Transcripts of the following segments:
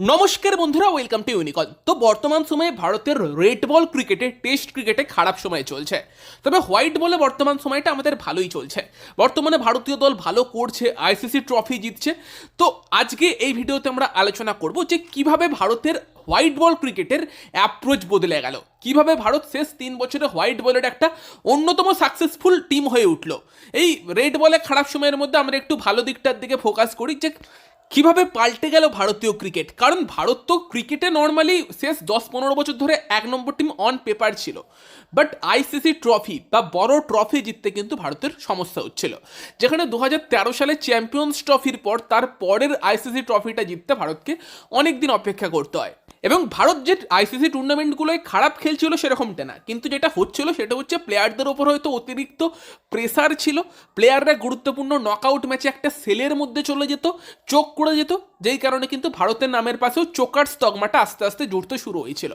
নমস্কার বন্ধুরা welcome to ইউনিকল তো বর্তমান সময়ে ভারতের রেড বল ক্রিকেটে টেস্ট ক্রিকেটে খারাপ সময় চলছে। তবে হোয়াইট বলে বর্তমান সময়টা আমাদের ভালোই চলছে। বর্তমানে ভারতীয় দল ভালো করছে আইসিসি ট্রফি জিতছে। তো আজকে এই ভিডিওতে আমরা আলোচনা করব যে কীভাবে ভারতের হোয়াইট বল ক্রিকেটের অ্যাপ্রোচ বদলে গেল। কীভাবে ভারত শেষ তিন বছরে হোয়াইট বলের একটা অন্যতম সাকসেসফুল টিম হয়ে উঠল। এই রেড বলে খারাপ সময়ের মধ্যে আমরা একটু ভালো দিকটার দিকে ফোকাস করি যে কীভাবে পাল্টে গেল ভারতীয় ক্রিকেট কারণ ভারত তো ক্রিকেটে নর্মালি শেষ দশ পনেরো বছর ধরে এক নম্বর টিম অন পেপার ছিল। বাট আইসিসি ট্রফি বা বড় ট্রফি জিততে কিন্তু ভারতের সমস্যা হচ্ছিল। যেখানে দু হাজার তেরো সালে চ্যাম্পিয়ন্স ট্রফির পর তার পরের আইসিসি ট্রফিটা জিততে ভারতকে অনেক দিন অপেক্ষা করতে হয়। এবং ভারত যে আইসিসি টুর্নামেন্টগুলোয় খারাপ খেলছিল সেরকমটা না। কিন্তু যেটা হচ্ছিল সেটা হচ্ছে প্লেয়ারদের ওপর হয়তো অতিরিক্ত প্রেসার ছিল। প্লেয়াররা গুরুত্বপূর্ণ নকআউট ম্যাচে একটা সেলের মধ্যে চলে যেত চোখ করে যেত। যেই কারণে কিন্তু ভারতের নামের পাশেও চোকার স্তগমাটা আস্তে আস্তে জুড়তে শুরু হয়েছিল।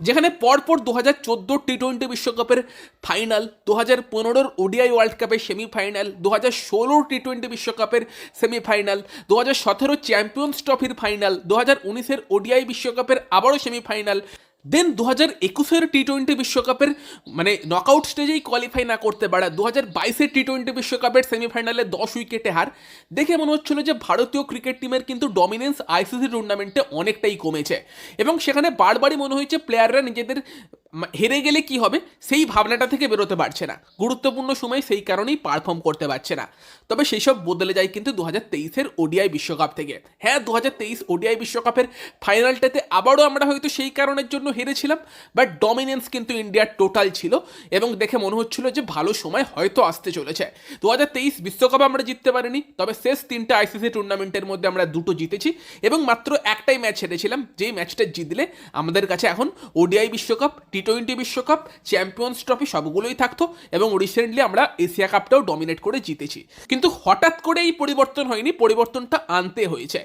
যেখানে পরপর দু হাজার চোদ্দোর টি টোয়েন্টি বিশ্বকাপের ফাইনাল দু হাজার পনেরোর ওডিআই ওয়ার্ল্ড কাপের সেমিফাইনাল দু হাজার ষোলোর টি টোয়েন্টি বিশ্বকাপের সেমিফাইনাল দু হাজার সতেরো চ্যাম্পিয়ন্স ট্রফির ফাইনাল দু হাজার উনিশের ওডিআই বিশ্বকাপের আবারও সেমিফাইনাল দেন দু হাজার একুশের টি টোয়েন্টি বিশ্বকাপের মানে নকআউট স্টেজেই কোয়ালিফাই না করতে পারা দু হাজার বাইশের টি টোয়েন্টি বিশ্বকাপের সেমিফাইনালে দশ উইকেটে হার। দেখে মনে হচ্ছিল যে ভারতীয় ক্রিকেট টিমের কিন্তু ডমিনেন্স আইসিসি টুর্নামেন্টে অনেকটাই কমেছে। এবং সেখানে বারবারই মনে হয়েছে প্লেয়াররা নিজেদের হেরে গেলে কি হবে? সেই ভাবনাটা থেকে বেরোতে পারছে না। গুরুত্বপূর্ণ সময় সেই কারণেই পারফর্ম করতে পারছে না। তবে সেই সব বদলে যায় কিন্তু দু হাজার তেইশের ওডিআই বিশ্বকাপ থেকে। হ্যাঁ দু হাজার তেইশ ওডিআই বিশ্বকাপের ফাইনালটাতে আবারও আমরা হয়তো সেই কারণের জন্য হেরেছিলাম বাট ডমিনেন্স কিন্তু ইন্ডিয়ার টোটাল ছিল এবং দেখে মনে হচ্ছিল যে ভালো সময় হয়তো আসতে চলেছে। দু হাজার তেইশ বিশ্বকাপ আমরা জিততে পারিনি, তবে শেষ তিনটা আইসিসি টুর্নামেন্টের মধ্যে আমরা দুটো জিতেছি এবং মাত্র একটাই ম্যাচ হেরেছিলাম, যেই ম্যাচটা জিতলে আমাদের কাছে এখন ওডিআই বিশ্বকাপ টি টোয়েন্টি বিশ্বকাপ চ্যাম্পিয়ন্স ট্রফি সবগুলোই থাকতো এবং রিসেন্টলি আমরা এশিয়া কাপটাও ডমিনেট করে জিতেছি। কিন্তু হঠাৎ করে এই পরিবর্তন হয়নি, পরিবর্তনটা আনতে হয়েছে।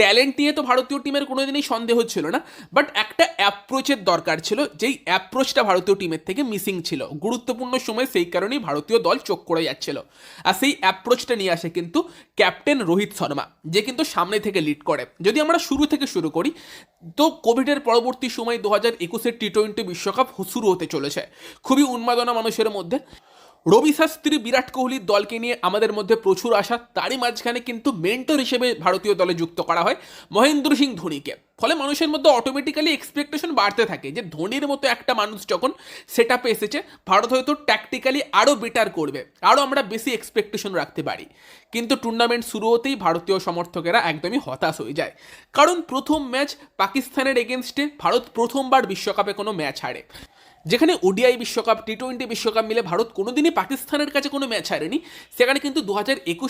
ট্যালেন্ট নিয়ে তো ভারতীয় টিমের কোনোদিনই সন্দেহ ছিল না বাট একটা অ্যাপ্রোচের দরকার ছিল, যেই অ্যাপ্রোচটা ভারতীয় টিমের থেকে মিসিং ছিল। গুরুত্বপূর্ণ সময় সেই কারণেই ভারতীয় দল চোখ করে যাচ্ছিল। আর সেই অ্যাপ্রোচটা নিয়ে আসে কিন্তু ক্যাপ্টেন রোহিত শর্মা যে কিন্তু সামনে থেকে লিড করে। যদি আমরা শুরু থেকে শুরু করি তো কোভিডের পরবর্তী সময় দু হাজার একুশের টি টোয়েন্টি বিশ্বকাপ শুরু হতে চলেছে। খুবই উন্মাদনা মানুষের মধ্যে। রবি শাস্ত্রী, বিরাট কোহলির দলকে নিয়ে আমাদের মধ্যে প্রচুর আশা। তারই মাঝখানে কিন্তু মেন্টর হিসেবে ভারতীয় দলে যুক্ত করা হয় মহেন্দ্র সিং ধোনিকে। ফলে মানুষের মধ্যে অটোমেটিক্যালি এক্সপেকটেশন বাড়তে থাকে যে ধোনির মতো একটা মানুষ যখন সেট আপে এসেছে, ভারত হয়তো ট্যাকটিক্যালি আরও বেটার করবে আরও আমরা বেশি এক্সপেকটেশন রাখতে পারি। কিন্তু টুর্নামেন্ট শুরু হতেই ভারতীয় সমর্থকেরা একদমই হতাশ হয়ে যায়। কারণ প্রথম ম্যাচ পাকিস্তানের এগেনস্টে ভারত প্রথমবার বিশ্বকাপে কোনো ম্যাচ হারে। যেখানে ওডিআই বিশ্বকাপ টি টোয়েন্টি বিশ্বকাপ মিলে ভারত কোনোদিনই পাকিস্তানের কাছে কোনো ম্যাচ হারেনি। সেখানে কিন্তু দু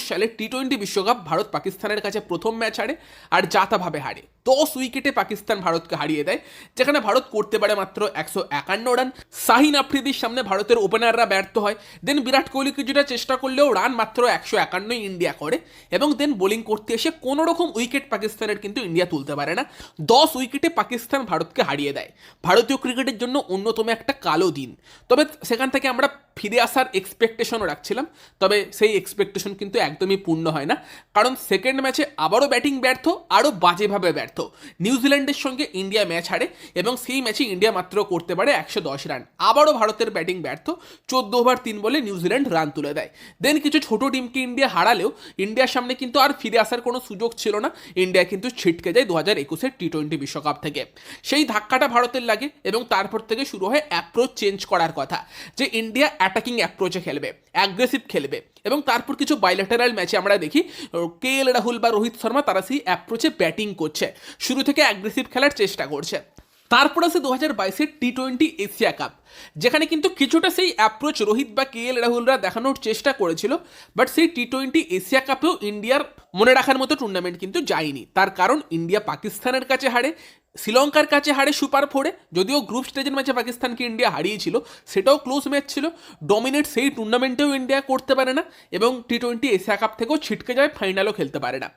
সালে টি টোয়েন্টি বিশ্বকাপ ভারত পাকিস্তানের কাছে প্রথম ম্যাচ হারে আর যাতাভাবে হারে। দশ উইকেটে পাকিস্তান ভারতকে হারিয়ে দেয়, যেখানে ভারত করতে পারে মাত্র একশো একান্ন রান। শাহিন আফ্রিদির সামনে ভারতের ওপেনাররা ব্যর্থ হয়। দেন বিরাট কোহলি কিছুটা চেষ্টা করলেও রান মাত্র একশো একান্নই ইন্ডিয়া করে এবং দেন বোলিং করতে এসে কোনো রকম উইকেট পাকিস্তানের কিন্তু ইন্ডিয়া তুলতে পারে না। দশ উইকেটে পাকিস্তান ভারতকে হারিয়ে দেয়। ভারতীয় ক্রিকেটের জন্য অন্যতম একটা কালো দিন। তবে সেখান থেকে আমরা ফিরে আসার এক্সপেকটেশনও রাখছিলাম। তবে সেই এক্সপেকটেশন কিন্তু একদমই পূর্ণ হয় না। কারণ সেকেন্ড ম্যাচে আবারও ব্যাটিং ব্যর্থ, আরও বাজেভাবে ব্যর্থ। নিউজিল্যান্ডের সঙ্গে ইন্ডিয়া ম্যাচ হারে এবং সেই ম্যাচে ইন্ডিয়া মাত্র করতে পারে একশো দশ রান। আবারও ভারতের ব্যাটিং ব্যর্থ, চোদ্দ ওভার তিন বলে নিউজিল্যান্ড রান তুলে দেয়। দেন কিছু ছোট টিমকে ইন্ডিয়া হারালেও ইন্ডিয়ার সামনে কিন্তু আর ফিরে আসার কোনো সুযোগ ছিল না। ইন্ডিয়া কিন্তু ছিটকে যায় দু হাজার একুশের টি টোয়েন্টি বিশ্বকাপ থেকে। সেই ধাক্কাটা ভারতের লাগে এবং তারপর থেকে শুরু হয় অ্যাপ্রোচ চেঞ্জ করার কথা, যে ইন্ডিয়া অ্যাটাকিং অ্যাপ্রোচে খেলবে অ্যাগ্রেসিভ খেলবে এবং তারপর কিছু বাইলেটারাল ম্যাচে আমরা দেখি কে এল রাহুল বা রোহিত শর্মা তারা সেই অ্যাপ্রোচে ব্যাটিং করছে। শুরু থেকে অ্যাগ্রেসিভ খেলার চেষ্টা করছে। তারপর আছে দু হাজার বাইশের টি টোয়েন্টি এশিয়া কাপ, যেখানে কিন্তু কিছুটা সেই অ্যাপ্রোচ রোহিত বা কে এল রাহুলরা দেখানোর চেষ্টা করেছিল বাট সেই টি টোয়েন্টি এশিয়া কাপেও ইন্ডিয়ার মনে রাখার মতো টুর্নামেন্ট কিন্তু যায়নি। তার কারণ, ইন্ডিয়া পাকিস্তানের কাছে হারে শ্রীলঙ্কার কাছে হারে সুপার ফোরে, যদিও গ্রুপ স্টেজের ম্যাচে পাকিস্তানকে ইন্ডিয়া হারিয়েছিল সেটাও ক্লোজ ম্যাচ ছিল। ডমিনেট সেই টুর্নামেন্টেও ইন্ডিয়া করতে পারে না এবং টি টোয়েন্টি এশিয়া কাপ থেকেও ছিটকে যায় ফাইনালও খেলতে পারে না।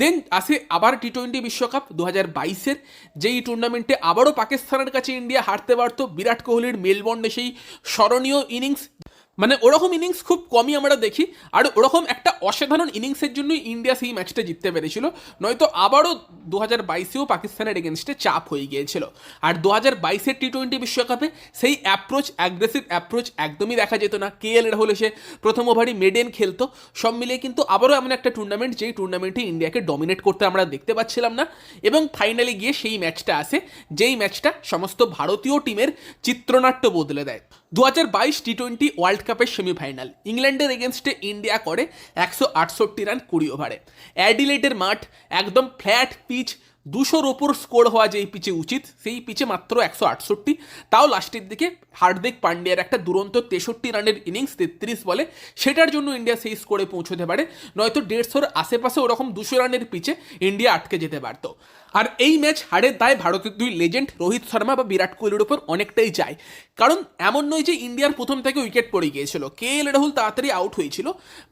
দেন আসে আবার টি টোয়েন্টি বিশ্বকাপ দু হাজার বাইশের, যেই টুর্নামেন্টে আবারও পাকিস্তানের কাছে ইন্ডিয়া হারতে পারতো, বিরাট কোহলির মেলবর্নে সেই স্মরণীয় ইনিংস মানে ওরকম ইনিংস খুব কমই আমরা দেখি। আর ওরকম একটা অসাধারণ ইনিংসের জন্য ইন্ডিয়া সেই ম্যাচটা জিততে পেরেছিল। নয়তো আবারও দু হাজার বাইশেও পাকিস্তানের এগেনস্টে চাপ হয়ে গিয়েছিল। আর দু হাজার বাইশের টি টোয়েন্টি বিশ্বকাপে সেই অ্যাপ্রোচ অ্যাগ্রেসিভ অ্যাপ্রোচ একদমই দেখা যেত না। কে এল রাহুল এসে প্রথম ওভারই মেডেন খেলতো। সব মিলিয়ে কিন্তু আবারও এমন একটা টুর্নামেন্ট যেই টুর্নামেন্টে ইন্ডিয়াকে ডমিনেট করতে আমরা দেখতে পাচ্ছিলাম না। এবং ফাইনালে গিয়ে সেই ম্যাচটা আসে, যেই ম্যাচটা সমস্ত ভারতীয় টিমের চিত্রনাট্য বদলে দেয়। দু হাজার বাইশ টি টোয়েন্টি ওয়ার্ল্ড কাপের সেমিফাইনাল ইংল্যান্ডের এগেনস্টে ইন্ডিয়া করে একশো আটষট্টি রান কুড়ি ওভারে অ্যাডিলেটের মাঠ একদম ফ্ল্যাট পিচ দুশোর ওপর স্কোর হওয়া যেই পিচে উচিত, সেই পিচে মাত্র একশো আটষট্টি। তাও লাস্টের দিকে হার্দিক পান্ডিয়ার একটা দুরন্ত তেষট্টি রানের ইনিংস তেত্রিশ বলে। সেটার জন্য ইন্ডিয়া সেই স্কোরে পৌঁছতে পারে। নয়তো দেড়শোর আশেপাশে ওরকম দুশো রানের পিচে ইন্ডিয়া আটকে যেতে পারতো। আর এই ম্যাচ হারের দায় ভারতের দুই লেজেন্ড রোহিত শর্মা বা বিরাট কোহলির উপর অনেকটাই যায়। কারণ এমন নয় যে ইন্ডিয়ার প্রথম থেকে উইকেট পড়ে গিয়েছিল। কে এল রাহুল তাড়াতাড়ি আউট হয়েছিল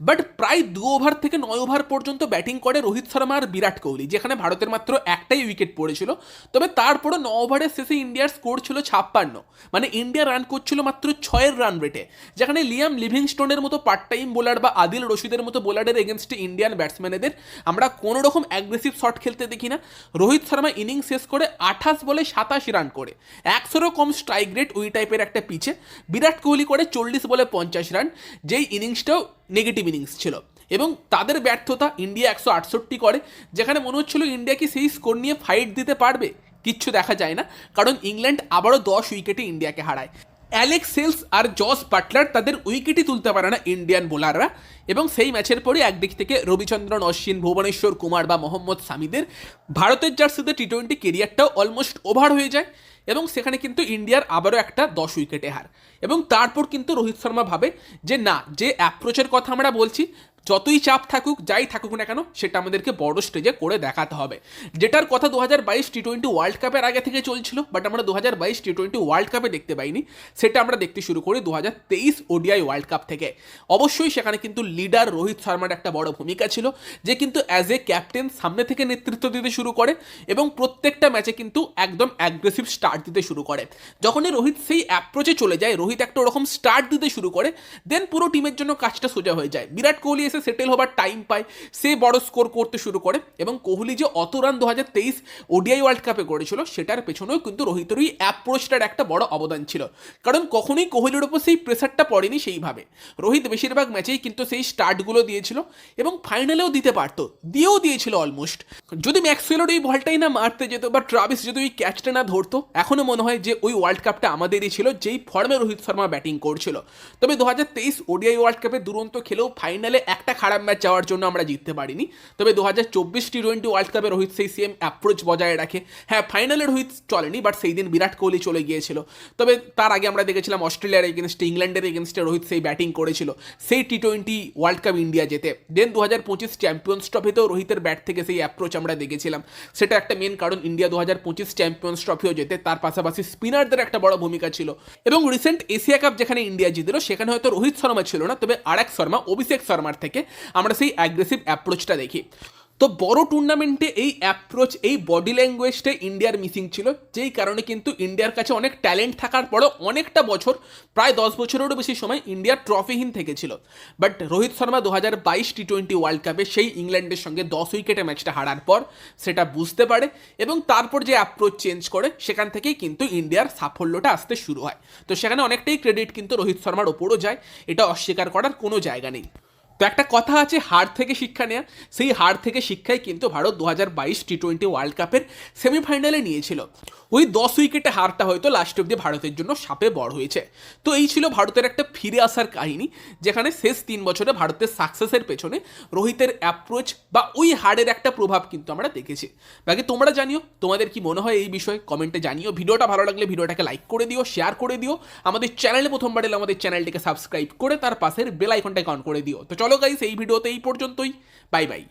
বাট প্রায় দু ওভার থেকে নয় ওভার পর্যন্ত ব্যাটিং করে রোহিত শর্মা আর বিরাট কোহলি, যেখানে ভারতের মাত্র একটাই উইকেট পড়েছিল। তবে তারপরে ন ওভারের শেষে ইন্ডিয়ার স্কোর ছিল ছাপ্পান্ন মানে ইন্ডিয়া রান করছিল মাত্র ছয়ের রান রেটে যেখানে লিয়াম লিভিংস্টোনের মতো পার্ট টাইম বোলার বা আদিল রশিদের মতো বোলারের এগেনস্টে ইন্ডিয়ান ব্যাটসম্যানেদের আমরা কোনো রকম অ্যাগ্রেসিভ শট খেলতে দেখি না। রোহিত শর্মা ইনিংস শেষ করে আঠাশ বলে সাতাশ রান করে। একশোরও কম স্ট্রাইক রেট ওই টাইপের একটা পিচে বিরাট কোহলি করে চল্লিশ বলে পঞ্চাশ রান, যেই ইনিংসটাও নেগেটিভ ইনিংস ছিল। এবং তাদের ব্যর্থতা ইন্ডিয়া একশো আটষট্টি করে, যেখানে মনে হচ্ছিল ইন্ডিয়া কি সেই স্কোর নিয়ে ফাইট দিতে পারবে? কিচ্ছু দেখা যায় না, কারণ ইংল্যান্ড আবারও দশ উইকেটে ইন্ডিয়াকে হারায়। অ্যালেক্স সেলস আর জস বাটলার তাদের উইকেটই তুলতে পারে না ইন্ডিয়ান বোলাররা এবং সেই ম্যাচের পরে একদিক থেকে রবিচন্দ্রন, অশ্বিন, ভুবনেশ্বর, কুমার বা মোহাম্মদ সামিদের ভারতের জার্সিতে টি টোয়েন্টি কেরিয়ারটাও অলমোস্ট ওভার হয়ে যায় এবং সেখানে কিন্তু ইন্ডিয়ার আবারও একটা দশ উইকেটে হার। এবং তারপর কিন্তু রোহিত শর্মা ভাবে যে, না, যে অ্যাপ্রোচের কথা আমরা বলছি যতই চাপ থাকুক, যাই থাকুক না কেন, সেটা আমাদেরকে বড় স্টেজে করে দেখাতে হবে। যেটার কথা দু হাজার বাইশ টি টোয়েন্টি ওয়ার্ল্ড কাপের আগে থেকে চলছিল বাট আমরা দু হাজার বাইশ টি টোয়েন্টি ওয়ার্ল্ড কাপে দেখতে পাইনি। সেটা আমরা দেখতে শুরু করি দু হাজার তেইশ ওডিআই ওয়ার্ল্ড কাপ থেকে। অবশ্যই সেখানে কিন্তু লিডার রোহিত শর্মার একটা বড় ভূমিকা ছিল, যে কিন্তু অ্যাজ এ ক্যাপ্টেন সামনে থেকে নেতৃত্ব দিতে শুরু করে এবং প্রত্যেকটা ম্যাচে কিন্তু একদম অ্যাগ্রেসিভ স্টার্ট দিতে শুরু করে। যখনই রোহিত সেই অ্যাপ্রোচে চলে যায়, রোহিত একটা ওরকম স্টার্ট দিতে শুরু করে দেন পুরো টিমের জন্য কাজটা সোজা হয়ে যায়। বিরাট কোহলি এসে সেটেল হবার টাইম পায়। সে বড় স্কোর করতে শুরু করে এবং কোহলি যে অত রান দু হাজার তেইশ ওডিআই ওয়ার্ল্ড কাপে করেছিল সেটার পেছনেও কিন্তু রোহিতের ওই অ্যাপ্রোচটার একটা বড় অবদান ছিল। কারণ কখনোই কোহলির ওপর সেই প্রেসারটা পড়েনি সেইভাবে। রোহিত বেশিরভাগ ম্যাচেই কিন্তু সেই স্টার্টগুলো দিয়েছিল এবং ফাইনালেও দিতে পারতো, দিয়েও দিয়েছিল অলমোস্ট যদি ম্যাক্সওয়েলের ওই বলটাই না মারতে যেত বা ট্রাভিস যদি ওই ক্যাচটা না ধরতো এখনও মনে হয় যে ওই ওয়ার্ল্ড কাপটা আমাদেরই ছিল, যেই ফর্মে রোহিত শর্মা ব্যাটিং করছিল। তবে দু হাজার তেইশ ওডিআই ওয়ার্ল্ড কাপে দুরন্ত খেলেও ফাইনালে একটা খারাপ ম্যাচ যাওয়ার জন্য আমরা জিততে পারিনি। তবে দু হাজার চব্বিশ টি টোয়েন্টি ওয়ার্ল্ড কাপে রোহিত সেই সেম অ্যাপ্রোচ বজায় রাখে। হ্যাঁ ফাইনালে রোহিত চলেনি বাট সেই দিন বিরাট কোহলি চলে গিয়েছিল। তবে তার আগে আমরা দেখেছিলাম অস্ট্রেলিয়ার এগেনস্টে ইংল্যান্ডের এগেনস্টে রোহিত সেই ব্যাটিং করেছিল, সেই T twenty world cup India যেতে দেন দু হাজার পঁচিশ চ্যাম্পিয়ন্স ট্রফিতেও রোহিতের ব্যাট থেকে সেই অ্যাপ্রোচ আমরা দেখেছিলাম। সেটা একটা মেন কারণ ইন্ডিয়া দু হাজার পঁচিশ চ্যাম্পিয়ন্স ট্রফিও যেতে তার পাশাপাশি স্পিনারদের একটা বড় ভূমিকা ছিল। এবং রিসেন্ট এশিয়া কাপ যেখানে ইন্ডিয়া জিতল, সেখানে হয়তো রোহিত শর্মা ছিল না, তবে আরেক শর্মা, অভিষেক শর্মার থেকে আমরা সেই অ্যাগ্রেসিভ অ্যাপ্রোচটা দেখি। তো বড় টুর্নামেন্টে এই অ্যাপ্রোচ এই বডি ল্যাঙ্গুয়েজটা ইন্ডিয়ার মিসিং ছিল, যেই কারণে কিন্তু ইন্ডিয়ার কাছে অনেক ট্যালেন্ট থাকার পরেও অনেকটা বছর, প্রায় দশ বছরেরও বেশি সময় ইন্ডিয়া ট্রফিহীন থেকেছিল। বাট রোহিত শর্মা দু হাজার বাইশ টি টোয়েন্টি ওয়ার্ল্ড কাপে সেই ইংল্যান্ডের সঙ্গে দশ উইকেটে ম্যাচটা হারার পর সেটা বুঝতে পারে এবং তারপর যে অ্যাপ্রোচ চেঞ্জ করে, সেখান থেকেই কিন্তু ইন্ডিয়ার সাফল্যটা আসতে শুরু হয়। তো সেখানে অনেকটাই ক্রেডিট কিন্তু রোহিত শর্মার ওপরও যায়, এটা অস্বীকার করার কোনো জায়গা নেই। তো একটা কথা আছে হার থেকে শিক্ষা নেওয়া সেই হার থেকে শিক্ষাই কিন্তু ভারত দু হাজার বাইশ টি টোয়েন্টি ওয়ার্ল্ড কাপের সেমিফাইনালে নিয়েছিল। ওই দশ উইকেটে হারটা হয়তো লাস্ট অব্দি ভারতের জন্য সাপে বড় হয়েছে। তো এই ছিল ভারতের একটা ফিরে আসার কাহিনী, যেখানে শেষ তিন বছরে ভারতের সাকসেসের পেছনে রোহিতের অ্যাপ্রোচ বা ওই হারের একটা প্রভাব কিন্তু আমরা দেখেছি। বাকি তোমরা জানিও, তোমাদের কি মনে হয় এই বিষয়ে? কমেন্টে জানিও। ভিডিওটা ভালো লাগলে ভিডিওটাকে লাইক করে দিও শেয়ার করে দিও। আমাদের চ্যানেলে প্রথমবার এলে আমাদের চ্যানেলটিকে সাবস্ক্রাইব করে তার পাশের বেল আইকনটাকে অন করে দিও। তো চলো গাইস এই ভিডিওতে এই পর্যন্তই। Bye bye